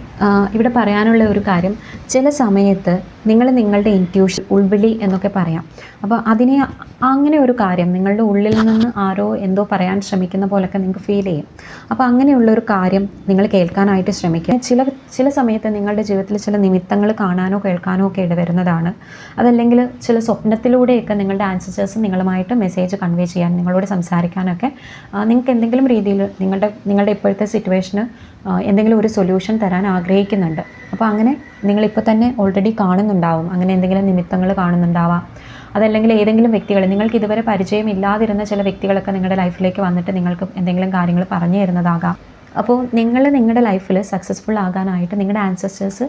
ഇവിടെ പറയാനുള്ള ഒരു കാര്യം ചില സമയത്ത് നിങ്ങൾ നിങ്ങളുടെ ഇന്റ്യൂഷൻ ഉൾവിളി എന്നൊക്കെ പറയാം. അപ്പോൾ അതിനെ അങ്ങനെ ഒരു കാര്യം നിങ്ങളുടെ ഉള്ളിൽ നിന്ന് ആരോ എന്തോ പറയാൻ ശ്രമിക്കുന്ന പോലൊക്കെ നിങ്ങൾക്ക് ഫീൽ ചെയ്യും. അപ്പോൾ അങ്ങനെയുള്ള ഒരു കാര്യം നിങ്ങൾ കേൾക്കാനായിട്ട് ശ്രമിക്കുക. ചില ചില സമയത്ത് നിങ്ങളുടെ ജീവിതത്തിൽ ചില നിമിത്തങ്ങൾ കാണാനോ കേൾക്കാനോ ഒക്കെ ഇടവരുന്നതാണ്. അതല്ലെങ്കിൽ ചില സ്വപ്നത്തിലൂടെയൊക്കെ നിങ്ങളുടെ ആൻസേഴ്സ് നിങ്ങളുമായിട്ട് മെസ്സേജ് കൺവേ ചെയ്യാൻ നിങ്ങളോട് സംസാരിക്കാനൊക്കെ നിങ്ങൾക്ക് എന്തെങ്കിലും രീതിയിൽ നിങ്ങളുടെ നിങ്ങളുടെ ഇപ്പോഴത്തെ സിറ്റുവേഷന് എന്തെങ്കിലും ഒരു സൊല്യൂഷൻ തരാൻ ആഗ്രഹിക്കുന്നുണ്ട്. അപ്പോൾ അങ്ങനെ നിങ്ങളിപ്പോൾ തന്നെ ഓൾറെഡി കാണുന്നുണ്ടാവും. അങ്ങനെ എന്തെങ്കിലും നിമിത്തങ്ങൾ കാണുന്നുണ്ടാവാം. അതല്ലെങ്കിൽ ഏതെങ്കിലും വ്യക്തികൾ നിങ്ങൾക്ക് ഇതുവരെ പരിചയമില്ലാതിരുന്ന ചില വ്യക്തികളൊക്കെ നിങ്ങളുടെ ലൈഫിലേക്ക് വന്നിട്ട് നിങ്ങൾക്ക് എന്തെങ്കിലും കാര്യങ്ങൾ പറഞ്ഞു തരുന്നതാകാം. അപ്പോൾ നിങ്ങൾ നിങ്ങളുടെ ലൈഫിൽ സക്സസ്ഫുൾ ആകാനായിട്ട് നിങ്ങളുടെ ആൻസസ്റ്റേഴ്സ്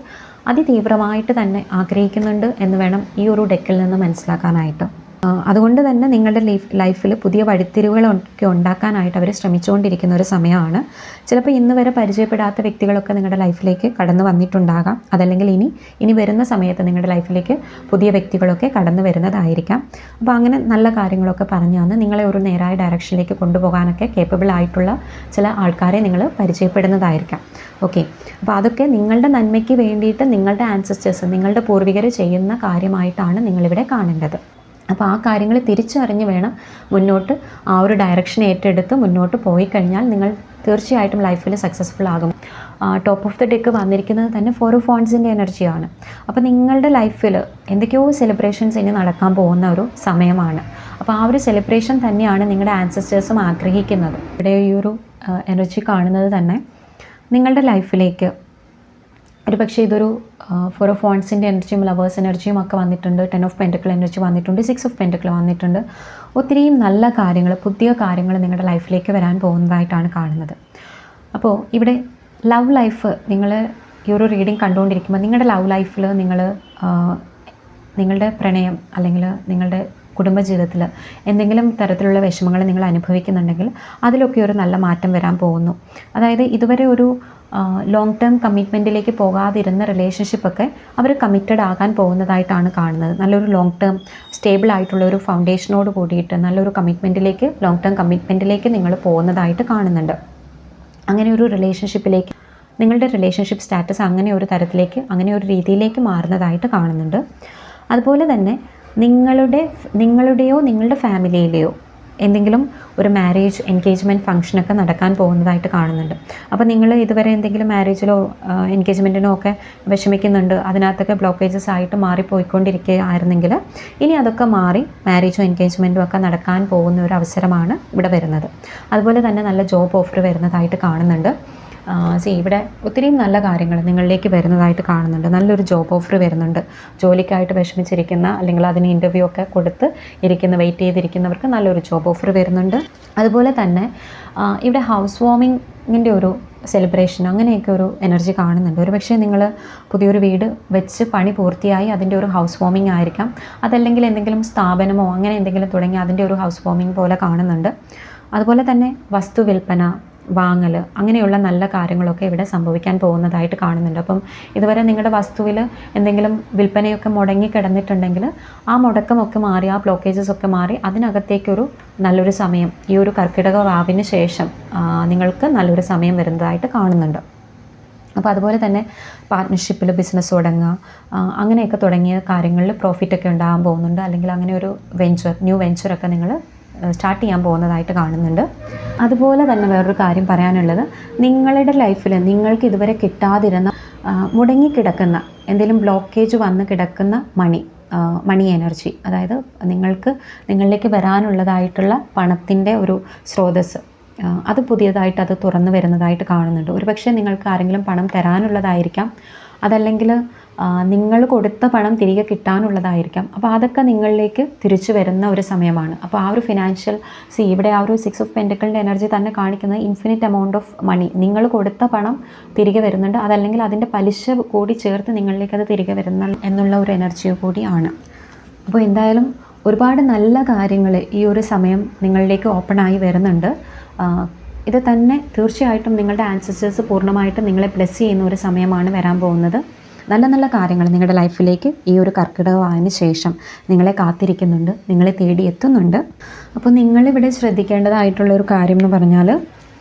അതിതീവ്രമായിട്ട് തന്നെ ആഗ്രഹിക്കുന്നുണ്ട് എന്ന് വേണം ഈ ഒരു ഡെക്കിൽ നിന്ന് മനസ്സിലാക്കാനായിട്ട്. അതുകൊണ്ട് തന്നെ നിങ്ങളുടെ ലൈഫ് ലൈഫിൽ പുതിയ വഴിത്തിരിവുകളൊക്കെ ഉണ്ടാക്കാനായിട്ട് അവർ ശ്രമിച്ചുകൊണ്ടിരിക്കുന്ന ഒരു സമയമാണ്. ചിലപ്പോൾ ഇന്ന് വരെ പരിചയപ്പെടാത്ത വ്യക്തികളൊക്കെ നിങ്ങളുടെ ലൈഫിലേക്ക് കടന്നു വന്നിട്ടുണ്ടാകാം. അതല്ലെങ്കിൽ ഇനി ഇനി വരുന്ന സമയത്ത് നിങ്ങളുടെ ലൈഫിലേക്ക് പുതിയ വ്യക്തികളൊക്കെ കടന്നു വരുന്നതായിരിക്കാം. അപ്പോൾ അങ്ങനെ നല്ല കാര്യങ്ങളൊക്കെ പറഞ്ഞു തന്ന് നിങ്ങളെ ഒരു നേരായ ഡയറക്ഷനിലേക്ക് കൊണ്ടുപോകാനൊക്കെ കേപ്പബിൾ ആയിട്ടുള്ള ചില ആൾക്കാരെ നിങ്ങൾ പരിചയപ്പെടുന്നതായിരിക്കാം. ഓക്കെ അപ്പോൾ അതൊക്കെ നിങ്ങളുടെ നന്മയ്ക്ക് വേണ്ടിയിട്ട് നിങ്ങളുടെ ആൻസസ്റ്റേഴ്സ് നിങ്ങളുടെ പൂർവികർ ചെയ്യുന്ന കാര്യമായിട്ടാണ് നിങ്ങളിവിടെ കാണേണ്ടത്. അപ്പോൾ ആ കാര്യങ്ങൾ തിരിച്ചറിഞ്ഞ് വേണം മുന്നോട്ട് ആ ഒരു ഡയറക്ഷൻ ഏറ്റെടുത്ത് മുന്നോട്ട് പോയി കഴിഞ്ഞാൽ നിങ്ങൾ തീർച്ചയായിട്ടും ലൈഫിൽ സക്സസ്ഫുൾ ആകും. ടോപ്പ് ഓഫ് ദി ഡെക്ക് വന്നിരിക്കുന്നത് തന്നെ ഫോർ ഫോൺസിന്റെ എനർജിയാണ് അപ്പോൾ നിങ്ങളുടെ ലൈഫിൽ എന്തൊക്കെയോ സെലിബ്രേഷൻസ് ഇനി നടക്കാൻ പോകുന്ന ഒരു സമയമാണ്. അപ്പോൾ ആ ഒരു സെലിബ്രേഷൻ തന്നെയാണ് നിങ്ങളുടെ ആൻസസ്റ്റേഴ്സും ആഗ്രഹിക്കുന്നത്. ഇവിടെ ഈ ഒരു എനർജി കാണുന്നത് തന്നെ നിങ്ങളുടെ ലൈഫിലേക്ക് ഒരു പക്ഷേ ഇതൊരു ഫോർ ഓഫ് ഫോൺസിന്റെ എനർജിയും ലവേഴ്സ് എനർജിയും ഒക്കെ വന്നിട്ടുണ്ട്. ടെൻ ഓഫ് പെന്റക്കിൾ എനർജി വന്നിട്ടുണ്ട്. സിക്സ് ഓഫ് പെന്റക്കിൾ വന്നിട്ടുണ്ട്. ഒത്തിരിയും നല്ല കാര്യങ്ങൾ പുതിയ കാര്യങ്ങൾ നിങ്ങളുടെ ലൈഫിലേക്ക് വരാൻ പോകുന്നതായിട്ടാണ് കാണുന്നത്. അപ്പോൾ ഇവിടെ ലവ് ലൈഫ് നിങ്ങൾ ഈ ഒരു റീഡിങ് കണ്ടുകൊണ്ടിരിക്കുമ്പോൾ നിങ്ങളുടെ ലവ് ലൈഫിൽ നിങ്ങൾ നിങ്ങളുടെ പ്രണയം അല്ലെങ്കിൽ നിങ്ങളുടെ കുടുംബജീവിതത്തിൽ എന്തെങ്കിലും തരത്തിലുള്ള വിഷമങ്ങൾ നിങ്ങൾ അനുഭവിക്കുന്നുണ്ടെങ്കിൽ അതിലൊക്കെ ഒരു നല്ല മാറ്റം വരാൻ പോകുന്നു. അതായത് ഇതുവരെ ഒരു ലോങ് ടേം കമ്മിറ്റ്മെന്റിലേക്ക് പോകാതിരുന്ന റിലേഷൻഷിപ്പൊക്കെ അവർ കമ്മിറ്റഡ് ആകാൻ പോകുന്നതായിട്ടാണ് കാണുന്നത്. നല്ലൊരു ലോങ് ടേം സ്റ്റേബിൾ ആയിട്ടുള്ള ഒരു ഫൗണ്ടേഷനോട് കൂടിയിട്ട് നല്ലൊരു കമ്മിറ്റ്മെന്റിലേക്ക് ലോങ് ടേം കമ്മിറ്റ്മെന്റിലേക്ക് നിങ്ങൾ പോകുന്നതായിട്ട് കാണുന്നുണ്ട്. അങ്ങനെ ഒരു റിലേഷൻഷിപ്പിലേക്ക് നിങ്ങളുടെ റിലേഷൻഷിപ്പ് സ്റ്റാറ്റസ് അങ്ങനെ ഒരു തരത്തിലേക്ക് അങ്ങനെ ഒരു രീതിയിലേക്ക് മാറുന്നതായിട്ട് കാണുന്നുണ്ട്. അതുപോലെ തന്നെ നിങ്ങളുടെ നിങ്ങളുടെയോ നിങ്ങളുടെ ഫാമിലിയിലെയോ എന്തെങ്കിലും ഒരു മാരേജ് എൻഗേജ്മെന്റ് ഫംഗ്ഷനൊക്കെ നടക്കാൻ പോകുന്നതായിട്ട് കാണുന്നുണ്ട്. അപ്പോൾ നിങ്ങൾ ഇതുവരെ എന്തെങ്കിലും മാരേജിലോ എൻഗേജ്മെന്റിനോ ഒക്കെ വിഷമിക്കുന്നുണ്ട് അതിനകത്തൊക്കെ ബ്ലോക്കേജസ് ആയിട്ട് മാറിപ്പോയിക്കൊണ്ടിരിക്കുകയായിരുന്നെങ്കിൽ ഇനി അതൊക്കെ മാറി മാരേജോ എൻഗേജ്മെന്റും ഒക്കെ നടക്കാൻ പോകുന്ന ഒരു അവസരമാണ് ഇവിടെ വരുന്നത്. അതുപോലെ തന്നെ നല്ല ജോബ് ഓഫർ വരുന്നതായിട്ട് കാണുന്നുണ്ട്. സി ഇവിടെ ഒത്തിരി നല്ല കാര്യങ്ങൾ നിങ്ങളിലേക്ക് വരുന്നതായിട്ട് കാണുന്നുണ്ട്. നല്ലൊരു ജോബ് ഓഫർ വരുന്നുണ്ട്. ജോലിക്കായിട്ട് വിഷമിച്ചിരിക്കുന്ന അല്ലെങ്കിൽ അതിന് ഇന്റർവ്യൂ ഒക്കെ കൊടുത്ത് ഇരിക്കുന്ന വെയിറ്റ് ചെയ്തിരിക്കുന്നവർക്ക് നല്ലൊരു ജോബ് ഓഫർ വരുന്നുണ്ട്. അതുപോലെ തന്നെ ഇവിടെ ഹൗസ് വാമിങ്ങിന്റെ ഒരു സെലിബ്രേഷൻ അങ്ങനെയൊക്കെ ഒരു എനർജി കാണുന്നുണ്ട്. ഒരു പക്ഷേ നിങ്ങൾ പുതിയൊരു വീട് വെച്ച് പണി പൂർത്തിയായി അതിന്റെ ഒരു ഹൗസ് വാമിംഗ് ആയിരിക്കാം. അതല്ലെങ്കിൽ എന്തെങ്കിലും സ്ഥാപനമോ അങ്ങനെ എന്തെങ്കിലും തുടങ്ങി അതിന്റെ ഒരു ഹൗസ് വാമിംഗ് പോലെ കാണുന്നുണ്ട്. അതുപോലെ തന്നെ വസ്തു വിൽപ്പന വാങ്ങൽ അങ്ങനെയുള്ള നല്ല കാര്യങ്ങളൊക്കെ ഇവിടെ സംഭവിക്കാൻ പോകുന്നതായിട്ട് കാണുന്നുണ്ട്. അപ്പം ഇതുവരെ നിങ്ങളുടെ വസ്തുവിൽ എന്തെങ്കിലും വിൽപ്പനയൊക്കെ മുടങ്ങി കിടന്നിട്ടുണ്ടെങ്കിൽ ആ മുടക്കമൊക്കെ മാറി ആ ബ്ലോക്കേജസ് ഒക്കെ മാറി അതിനകത്തേക്കൊരു നല്ലൊരു സമയം ഈ ഒരു കർക്കിടക വാവിന് ശേഷം നിങ്ങൾക്ക് നല്ലൊരു സമയം വരുന്നതായിട്ട് കാണുന്നുണ്ട്. അപ്പോൾ അതുപോലെ തന്നെ പാർട്ട്ണർഷിപ്പിൽ ബിസിനസ് തുടങ്ങുക അങ്ങനെയൊക്കെ തുടങ്ങിയ കാര്യങ്ങളിൽ പ്രോഫിറ്റൊക്കെ ഉണ്ടാകാൻ പോകുന്നുണ്ട്. അല്ലെങ്കിൽ അങ്ങനെ ഒരു വെഞ്ചർ ന്യൂ വെഞ്ചറൊക്കെ നിങ്ങൾ സ്റ്റാർട്ട് ചെയ്യാൻ പോകുന്നതായിട്ട് കാണുന്നുണ്ട്. അതുപോലെ തന്നെ വേറൊരു കാര്യം പറയാനുള്ളത് നിങ്ങളുടെ ലൈഫിൽ നിങ്ങൾക്ക് ഇതുവരെ കിട്ടാതിരുന്ന മുടങ്ങിക്കിടക്കുന്ന എന്തെങ്കിലും ബ്ലോക്കേജ് വന്ന് കിടക്കുന്ന മണി മണി എനർജി അതായത് നിങ്ങൾക്ക് നിങ്ങളിലേക്ക് വരാനുള്ളതായിട്ടുള്ള പണത്തിന്റെ ഒരു സ്രോതസ്സ് അത് പുതിയതായിട്ട് അത് തുറന്നു വരുന്നതായിട്ട് കാണുന്നുണ്ട്. ഒരുപക്ഷെ നിങ്ങൾക്ക് ആരെങ്കിലും പണം തരാനുള്ളതായിരിക്കാം. അതല്ലെങ്കിൽ നിങ്ങൾ കൊടുത്ത പണം തിരികെ കിട്ടാനുള്ളതായിരിക്കാം. അപ്പോൾ അതൊക്കെ നിങ്ങളിലേക്ക് തിരിച്ചു വരുന്ന ഒരു സമയമാണ്. അപ്പോൾ ആ ഒരു ഫിനാൻഷ്യൽ സി ഇവിടെ ആ ഒരു സിക്സ് ഓഫ് പെന്റിക്കളിന്റെ എനർജി തന്നെ കാണിക്കുന്നത് ഇൻഫിനിറ്റ് എമൗണ്ട് ഓഫ് മണി നിങ്ങൾ കൊടുത്ത പണം തിരികെ വരുന്നുണ്ട്. അതല്ലെങ്കിൽ അതിന്റെ പലിശ കൂടി ചേർത്ത് നിങ്ങളിലേക്ക് അത് തിരികെ വരുന്ന എന്നുള്ള ഒരു എനർജി കൂടിയാണ് അപ്പോൾ എന്തായാലും ഒരുപാട് നല്ല കാര്യങ്ങൾ ഈ ഒരു സമയം നിങ്ങളിലേക്ക് ഓപ്പണായി വരുന്നുണ്ട്. ഇത് തന്നെ തീർച്ചയായിട്ടും നിങ്ങളുടെ ആൻസസ്റ്റേഴ്സ് പൂർണമായിട്ടും നിങ്ങളെ ബ്ലെസ് ചെയ്യുന്ന ഒരു സമയമാണ് വരാൻ പോകുന്നത്. നല്ല നല്ല കാര്യങ്ങൾ നിങ്ങളുടെ ലൈഫിലേക്ക് ഈ ഒരു കർക്കിടകമായതിന് ശേഷം നിങ്ങളെ കാത്തിരിക്കുന്നുണ്ട് നിങ്ങളെ തേടി എത്തുന്നുണ്ട്. അപ്പോൾ നിങ്ങളിവിടെ ശ്രദ്ധിക്കേണ്ടതായിട്ടുള്ള ഒരു കാര്യം എന്ന് പറഞ്ഞാൽ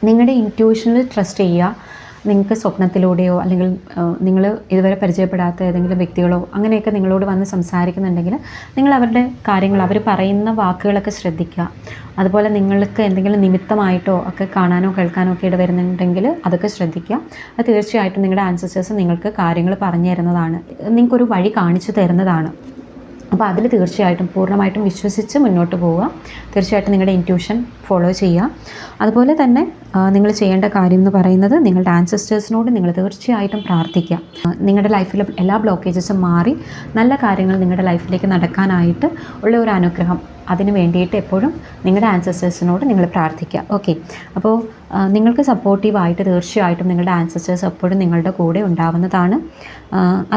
നിങ്ങളുടെ ഇന്റ്യൂഷനിൽ ട്രസ്റ്റ് ചെയ്യുക. നിങ്ങൾക്ക് സ്വപ്നത്തിലൂടെയോ അല്ലെങ്കിൽ നിങ്ങൾ ഇതുവരെ പരിചയപ്പെടാത്ത ഏതെങ്കിലും വ്യക്തികളോ അങ്ങനെയൊക്കെ നിങ്ങളോട് വന്ന് സംസാരിക്കുന്നുണ്ടെങ്കിൽ നിങ്ങൾ അവരുടെ കാര്യങ്ങൾ അവർ പറയുന്ന വാക്കുകളൊക്കെ ശ്രദ്ധിക്കുക. അതുപോലെ നിങ്ങൾക്ക് എന്തെങ്കിലും നിമിത്തമായിട്ടോ ഒക്കെ കാണാനോ കേൾക്കാനോ ഒക്കെ ഇടവരുന്നുണ്ടെങ്കിൽ അതൊക്കെ ശ്രദ്ധിക്കുക. അത് തീർച്ചയായിട്ടും നിങ്ങളുടെ ആൻസസ്റ്റേഴ്സ് നിങ്ങൾക്ക് കാര്യങ്ങൾ പറഞ്ഞു തരുന്നതാണ്. നിങ്ങൾക്കൊരു വഴി കാണിച്ചു തരുന്നതാണ്. അപ്പോൾ അതിൽ തീർച്ചയായിട്ടും പൂർണമായിട്ടും വിശ്വസിച്ച് മുന്നോട്ട് പോവുക. തീർച്ചയായിട്ടും നിങ്ങളുടെ ഇന്റ്യൂഷൻ ഫോളോ ചെയ്യുക. അതുപോലെ തന്നെ നിങ്ങൾ ചെയ്യേണ്ട കാര്യം എന്ന് പറയുന്നത് നിങ്ങളുടെ ആൻസസ്റ്റേഴ്സിനോട് നിങ്ങൾ തീർച്ചയായിട്ടും പ്രാർത്ഥിക്കുക. നിങ്ങളുടെ ലൈഫിലെ എല്ലാ ബ്ലോക്കേജസും മാറി നല്ല കാര്യങ്ങൾ നിങ്ങളുടെ ലൈഫിലേക്ക് നടക്കാനായിട്ട് ഉള്ള ഒരു അനുഗ്രഹം അതിന് വേണ്ടിയിട്ട് എപ്പോഴും നിങ്ങളുടെ ആൻസസ്റ്റേഴ്സിനോട് നിങ്ങൾ പ്രാർത്ഥിക്കുക. ഓക്കെ അപ്പോൾ നിങ്ങൾക്ക് സപ്പോർട്ടീവായിട്ട് തീർച്ചയായിട്ടും നിങ്ങളുടെ ആൻസസ്റ്റേഴ്സ് എപ്പോഴും നിങ്ങളുടെ കൂടെ ഉണ്ടാവുന്നതാണ്.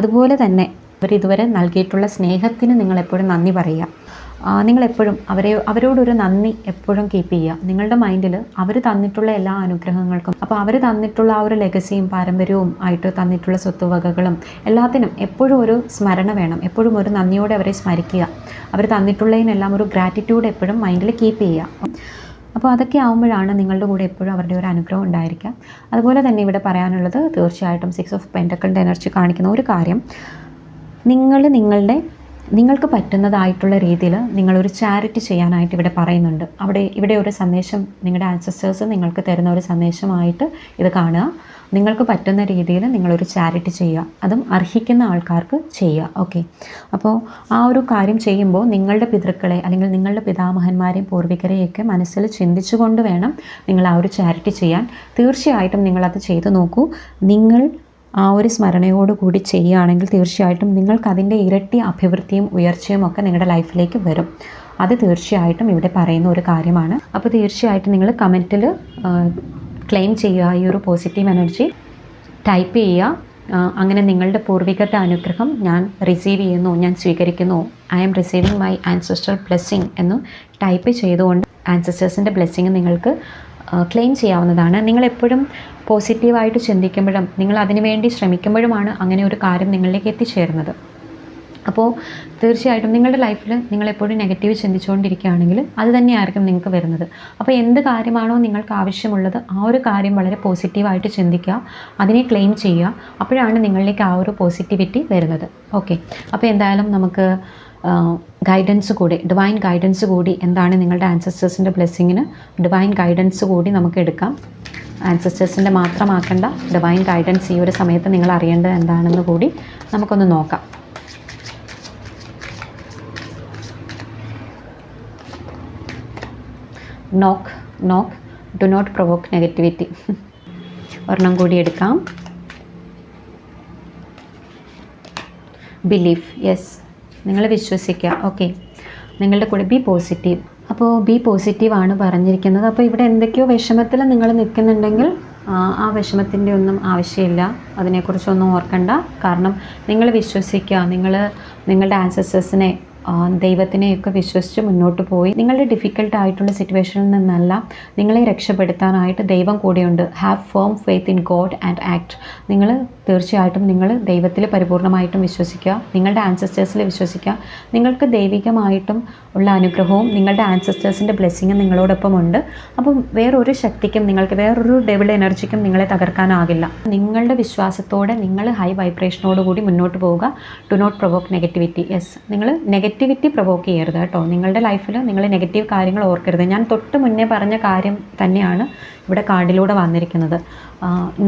അതുപോലെ തന്നെ അവർ ഇതുവരെ നൽകിയിട്ടുള്ള സ്നേഹത്തിന് നിങ്ങൾ എപ്പോഴും നന്ദി പറയുക. നിങ്ങളെപ്പോഴും അവരെ അവരോടൊരു നന്ദി എപ്പോഴും കീപ്പ് ചെയ്യുക. നിങ്ങളുടെ മൈൻഡിൽ അവർ തന്നിട്ടുള്ള എല്ലാ അനുഗ്രഹങ്ങൾക്കും അപ്പോൾ അവർ തന്നിട്ടുള്ള ആ ഒരു ലെഗസിയും പാരമ്പര്യവും ആയിട്ട് തന്നിട്ടുള്ള സ്വത്തുവകകളും എല്ലാത്തിനും എപ്പോഴും ഒരു സ്മരണ വേണം. എപ്പോഴും ഒരു നന്ദിയോടെ അവരെ സ്മരിക്കുക. അവർ തന്നിട്ടുള്ളതിനെല്ലാം ഒരു ഗ്രാറ്റിറ്റ്യൂഡ് എപ്പോഴും മൈൻഡിൽ കീപ്പ് ചെയ്യുക. അപ്പോൾ അതൊക്കെ ആകുമ്പോഴാണ് നിങ്ങളുടെ കൂടെ എപ്പോഴും അവരുടെ ഒരു അനുഗ്രഹം ഉണ്ടായിരിക്കുക. അതുപോലെ തന്നെ ഇവിടെ പറയാനുള്ളത് തീർച്ചയായിട്ടും സിക്സ് ഓഫ് പെന്റക്കളുടെ എനർജി കാണിക്കുന്ന ഒരു കാര്യം. നിങ്ങൾ നിങ്ങളുടെ നിങ്ങൾക്ക് പറ്റുന്നതായിട്ടുള്ള രീതിയിൽ നിങ്ങളൊരു ചാരിറ്റി ചെയ്യാനായിട്ട് ഇവിടെ പറയുന്നുണ്ട്. അവിടെ ഇവിടെ ഒരു സന്ദേശം നിങ്ങളുടെ ആൻസസ്റ്റേഴ്സ് നിങ്ങൾക്ക് തരുന്ന ഒരു സന്ദേശമായിട്ട് ഇത് കാണുക. നിങ്ങൾക്ക് പറ്റുന്ന രീതിയിൽ നിങ്ങളൊരു ചാരിറ്റി ചെയ്യുക. അതും അർഹിക്കുന്ന ആൾക്കാർക്ക് ചെയ്യുക. ഓക്കെ അപ്പോൾ ആ ഒരു കാര്യം ചെയ്യുമ്പോൾ നിങ്ങളുടെ പിതൃക്കളെ അല്ലെങ്കിൽ നിങ്ങളുടെ പിതാമഹന്മാരെയും പൂർവികരെയൊക്കെ മനസ്സിൽ ചിന്തിച്ചുകൊണ്ട് വേണം നിങ്ങൾ ആ ഒരു ചാരിറ്റി ചെയ്യാൻ. തീർച്ചയായിട്ടും നിങ്ങളത് ചെയ്തു നോക്കൂ. നിങ്ങൾ ആ ഒരു സ്മരണയോട് കൂടി ചെയ്യുകയാണെങ്കിൽ തീർച്ചയായിട്ടും നിങ്ങൾക്ക് അതിന്റെ ഇരട്ടി അഭിവൃദ്ധിയും ഉയർച്ചയും ഒക്കെ നിങ്ങളുടെ ലൈഫിലേക്ക് വരും. അത് തീർച്ചയായിട്ടും ഇവിടെ പറയുന്ന ഒരു കാര്യമാണ്. അപ്പോൾ തീർച്ചയായിട്ടും നിങ്ങൾ കമന്റിൽ ക്ലെയിം ചെയ്യുക ഈ ഒരു പോസിറ്റീവ് എനർജി ടൈപ്പ് ചെയ്യുക. അങ്ങനെ നിങ്ങളുടെ പൂർവികരുടെ അനുഗ്രഹം ഞാൻ റിസീവ് ചെയ്യുന്നു ഞാൻ സ്വീകരിക്കുന്നു. I am receiving my ancestor blessing എന്ന് ടൈപ്പ് ചെയ്തുകൊണ്ട് ആൻസസ്റ്റേഴ്സിന്റെ ബ്ലെസ്സിങ് നിങ്ങൾക്ക് ക്ലെയിം ചെയ്യാവുന്നതാണ്. നിങ്ങൾ എപ്പോഴും പോസിറ്റീവായിട്ട് ചിന്തിക്കുമ്പോഴും നിങ്ങൾ അതിനുവേണ്ടി ശ്രമിക്കുമ്പോഴുമാണ് അങ്ങനെ ഒരു കാര്യം നിങ്ങളിലേക്ക് എത്തിച്ചേരുന്നത്. അപ്പോൾ തീർച്ചയായിട്ടും നിങ്ങളുടെ ലൈഫിൽ നിങ്ങളെപ്പോഴും നെഗറ്റീവ് ചിന്തിച്ചുകൊണ്ടിരിക്കുകയാണെങ്കിൽ അത് തന്നെയായിരിക്കും നിങ്ങൾക്ക് വരുന്നത്. അപ്പോൾ എന്ത് കാര്യമാണോ നിങ്ങൾക്ക് ആവശ്യമുള്ളത് ആ ഒരു കാര്യം വളരെ പോസിറ്റീവായിട്ട് ചിന്തിക്കുക അതിനെ ക്ലെയിം ചെയ്യുക. അപ്പോഴാണ് നിങ്ങളിലേക്ക് ആ ഒരു പോസിറ്റിവിറ്റി വരുന്നത്. ഓക്കെ അപ്പോൾ എന്തായാലും നമുക്ക് ഗൈഡൻസ് കൂടി ഡിവൈൻ ഗൈഡൻസ് കൂടി എന്താണ് നിങ്ങളുടെ ആൻസസ്റ്റേഴ്സിന്റെ ബ്ലെസ്സിങ്ങിന് ഡിവൈൻ ഗൈഡൻസ് കൂടി നമുക്ക് എടുക്കാം. ആൻസസ്റ്റേഴ്സിന്റെ മാത്രമാക്കേണ്ട ഡിവൈൻ ഗൈഡൻസ് ഈ ഒരു സമയത്ത് നിങ്ങൾ അറിയേണ്ടത് എന്താണെന്ന് കൂടി നമുക്കൊന്ന് നോക്കാം. നോക്ക് നോക്ക് ഡു നോട്ട് പ്രൊവോക്ക് നെഗറ്റിവിറ്റി ഒരെണ്ണം കൂടി എടുക്കാം. ബിലീഫ് യെസ് നിങ്ങൾ വിശ്വസിക്കുക ഓക്കെ നിങ്ങളുടെ കൂടെ ബി പോസിറ്റീവ് അപ്പോൾ ബി പോസിറ്റീവ് ആണ് പറഞ്ഞിരിക്കുന്നത്. അപ്പോൾ ഇവിടെ എന്തൊക്കെയോ വിഷമത്തിൽ നിങ്ങൾ നിൽക്കുന്നുണ്ടെങ്കിൽ ആ വിഷമത്തിന്റെ ഒന്നും ആവശ്യമില്ല. അതിനെക്കുറിച്ചൊന്നും ഓർക്കണ്ട. കാരണം നിങ്ങൾ വിശ്വസിക്കുക. നിങ്ങൾ നിങ്ങളുടെ ആൻസസ്റ്റേഴ്സിനെ ദൈവത്തിനെയൊക്കെ വിശ്വസിച്ച് മുന്നോട്ട് പോയി. നിങ്ങളുടെ ഡിഫിക്കൽട്ട് ആയിട്ടുള്ള സിറ്റുവേഷനിൽ നിന്നല്ല നിങ്ങളെ രക്ഷപ്പെടുത്താനായിട്ട് ദൈവം കൂടെയുണ്ട്. Have firm faith in God and act നിങ്ങൾ തീർച്ചയായിട്ടും നിങ്ങൾ ദൈവത്തിൽ പരിപൂർണമായിട്ടും വിശ്വസിക്കുക. നിങ്ങളുടെ ആൻസസ്റ്റേഴ്സിൽ വിശ്വസിക്കുക. നിങ്ങൾക്ക് ദൈവികമായിട്ടും ഉള്ള അനുഗ്രഹവും നിങ്ങളുടെ ആൻസസ്റ്റേഴ്സിന്റെ ബ്ലെസ്സിങ്ങും നിങ്ങളോടൊപ്പം ഉണ്ട്. അപ്പം വേറൊരു ശക്തിക്കും നിങ്ങൾക്ക് വേറൊരു ഡെവിൾ എനർജിക്കും നിങ്ങളെ തകർക്കാനാകില്ല. നിങ്ങളുടെ വിശ്വാസത്തോടെ നിങ്ങൾ ഹൈ വൈബ്രേഷനോടുകൂടി മുന്നോട്ട് പോവുക. To not provoke negativity yes നിങ്ങൾ നെഗറ്റിവിറ്റി പ്രൊവോക്ക് ചെയ്യരുത് കേട്ടോ. നിങ്ങളുടെ ലൈഫിൽ നിങ്ങൾ നെഗറ്റീവ് കാര്യങ്ങൾ ഓർക്കരുത്. ഞാൻ തൊട്ട് മുന്നേ പറഞ്ഞ കാര്യം തന്നെയാണ് ഇവിടെ കാർഡിലൂടെ വന്നിരിക്കുന്നത്.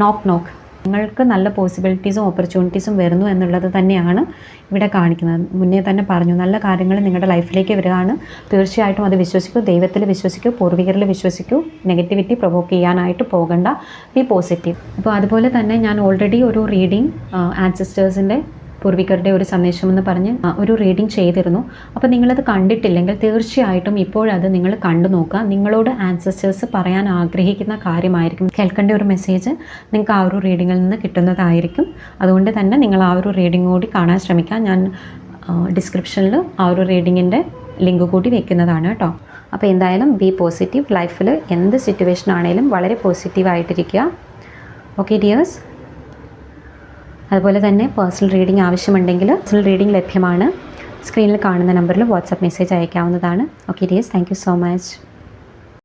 നോക്ക് നോക്ക് നിങ്ങൾക്ക് നല്ല പോസിബിലിറ്റീസും ഓപ്പർച്യൂണിറ്റീസും വരുന്നു എന്നുള്ളത് തന്നെയാണ് ഇവിടെ കാണിക്കുന്നത്. മുന്നേ തന്നെ പറഞ്ഞു നല്ല കാര്യങ്ങൾ നിങ്ങളുടെ ലൈഫിലേക്ക് വരികയാണ്. തീർച്ചയായിട്ടും അത് വിശ്വസിക്കൂ ദൈവത്തിൽ വിശ്വസിക്കൂ പൂർവികരിൽ വിശ്വസിക്കൂ. നെഗറ്റിവിറ്റി പ്രൊവോക്ക് ചെയ്യാനായിട്ട് പോകണ്ട. ബി പോസിറ്റീവ് അപ്പോൾ അതുപോലെ തന്നെ ഞാൻ ഓൾറെഡി ഒരു റീഡിങ് ആൻസിസ്റ്റേഴ്സിന്റെ പൂർവികരുടെ ഒരു സന്ദേശം എന്ന് പറഞ്ഞ് ഒരു റീഡിംഗ് ചെയ്തിരുന്നു. അപ്പോൾ നിങ്ങളത് കണ്ടിട്ടില്ലെങ്കിൽ തീർച്ചയായിട്ടും ഇപ്പോഴത് നിങ്ങൾ കണ്ടു നോക്കുക. നിങ്ങളോട് ആൻസസ്റ്റേഴ്സ് പറയാൻ ആഗ്രഹിക്കുന്ന കാര്യമായിരിക്കും. കേൾക്കേണ്ട ഒരു മെസ്സേജ് നിങ്ങൾക്ക് ആ ഒരു റീഡിങ്ങിൽ നിന്ന് കിട്ടുന്നതായിരിക്കും. അതുകൊണ്ട് തന്നെ നിങ്ങൾ ആ ഒരു റീഡിംഗ് കൂടി കാണാൻ ശ്രമിക്കുക. ഞാൻ ഡിസ്ക്രിപ്ഷനിൽ ആ ഒരു റീഡിങ്ങിന്റെ ലിങ്ക് കൂടി വെക്കുന്നതാണ് കേട്ടോ. അപ്പോൾ എന്തായാലും ബി പോസിറ്റീവ് ലൈഫിൽ എന്ത് സിറ്റുവേഷൻ ആണെങ്കിലും വളരെ പോസിറ്റീവായിട്ടിരിക്കുക ഓക്കെ ഡിയേഴ്സ് അതുപോലെ തന്നെ പേഴ്സണൽ റീഡിംഗ് ആവശ്യമുണ്ടെങ്കിൽ പേഴ്സണൽ റീഡിംഗ് ലഭ്യമാണ്. സ്ക്രീനിൽ കാണുന്ന നമ്പറിൽ വാട്സപ്പ് മെസ്സേജ് അയക്കാവുന്നതാണ്. Okay dears thank so much